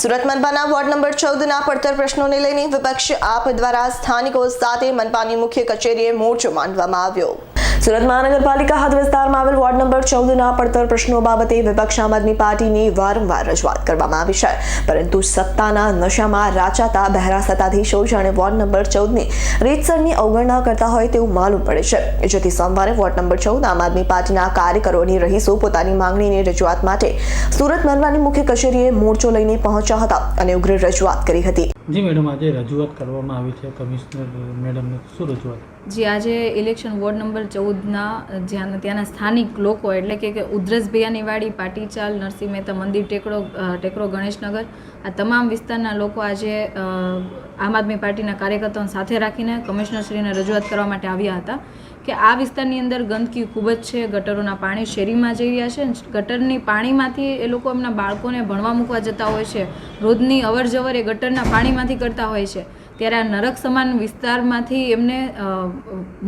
સુરત મનપાના ward number ચૌદના પડતર પ્રશ્નોને લઈને વિપક્ષ આપ દ્વારા સ્થાનિકો સાથે મનપાની મુખ્ય કચેરીએ મોરચો માંડવામાં આવ્યો. સુરત મહાનગરપાલિકા હદ વિસ્તારમાં આવેલ વોર્ડ નંબર ચૌદના પડતર પ્રશ્નો બાબતે વિપક્ષ આમ આદમી પાર્ટીની વારંવાર રજૂઆત કરવામાં આવી છે. પરંતુ સત્તાના નશામાં રાચાતા બહેરા સત્તાધીશો જાણે વોર્ડ નંબર ચૌદની રીતસરની અવગણના કરતા હોય તેવું માલુમ પડે છે. જેથી સોમવારે વોર્ડ નંબર ચૌદ આમ આદમી પાર્ટીના કાર્યકરોની રહીશો પોતાની માંગણીની રજૂઆત માટે સુરત મનવાની મુખ્ય કચેરીએ મોરચો લઈને પહોંચ્યા હતા અને ઉગ્ર રજૂઆત કરી હતી. જી મેડમ આજે રજૂઆત કરવામાં આવી છે. કમિશનર મેડમને શું રજૂઆત? જી આજે ઇલેક્શન વોર્ડ નંબર ચૌદના જ્યાં ત્યાંના સ્થાનિક લોકો એટલે કે કે ઉધરસ ભૈયાની વાડી પાટીચાલ નરસિંહ મહેતા મંદિર ટેકરો અ, ટેકરો ગણેશનગર આ તમામ વિસ્તારના લોકો આજે આમ આદમી પાર્ટીના કાર્યકર્તાઓને સાથે રાખીને કમિશનરશ્રીને રજૂઆત કરવા માટે આવ્યા હતા. કે આ વિસ્તારની અંદર ગંદકી ખૂબ જ છે, ગટરોના પાણી શેરીમાં જઈ રહ્યા છે, ગટરની પાણીમાંથી એ લોકો એમના બાળકોને ભણવા મૂકવા જતા હોય છે. રોજની અવર જવર એ ગટરના પાણીમાંથી કરતા હોય છે. ત્યારે આ નરક સમાન વિસ્તારમાંથી એમને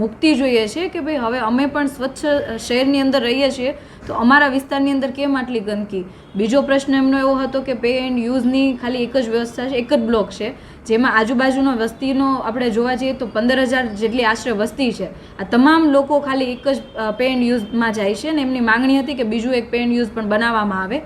મુક્તિ જોઈએ છે કે ભાઈ હવે અમે પણ સ્વચ્છ શહેરની અંદર રહીએ છીએ, તો અમારા વિસ્તારની અંદર કેમ આટલી ગંદકી? બીજો પ્રશ્ન એમનો એવો હતો કે પે એન્ડ યુઝની ખાલી એક જ વ્યવસ્થા છે, એક જ બ્લોક છે, જેમાં આજુબાજુનો વસ્તીનો આપણે જોવા જઈએ તો પંદર હજાર જેટલી આશરે વસ્તી છે. આ તમામ લોકો ખાલી એક જ પે એન્ડ યુઝમાં જાય છે અને એમની માંગણી હતી કે બીજું એક પે એન્ડ યુઝ પણ બનાવવામાં આવે.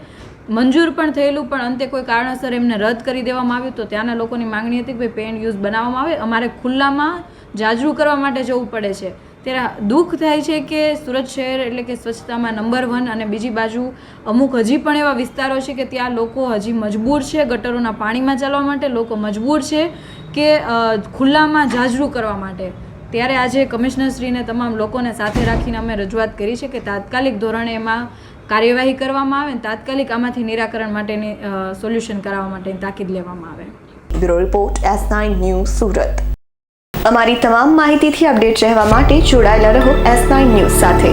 મંજૂર પણ થયેલું, પણ અંતે કોઈ કારણસર એમને રદ કરી દેવામાં આવ્યું. તો ત્યાંના લોકોની માંગણી હતી કે ભાઈ પેન યુઝ બનાવવામાં આવે. અમારે ખુલ્લામાં જાજરૂ કરવા માટે જવું પડે છે. ત્યારે દુઃખ થાય છે કે સુરત શહેર એટલે કે સ્વચ્છતામાં નંબર વન અને બીજી બાજુ અમુક હજી પણ એવા વિસ્તારો છે કે ત્યાં લોકો હજી મજબૂર છે ગટરોના પાણીમાં ચાલવા માટે, લોકો મજબૂર છે કે ખુલ્લામાં જાજરૂ કરવા માટે. ત્યારે આજે કમિશનરશ્રીને તમામ લોકોને સાથે રાખીને અમે રજૂઆત કરી છે કે તાત્કાલિક ધોરણે એમાં કાર્યવાહી કરવામાં આવે અને તાત્કાલિક આમાંથી નિરાકરણ માટેની સોલ્યુશન કરાવવા માટેની તાકીદ લેવામાં આવે. Bureau report, S nine news Surat. અમારી તમામ માહિતીથી અપડેટ રહેવા માટે જોડાયેલા રહો એસ નાઇન ન્યૂઝ સાથે.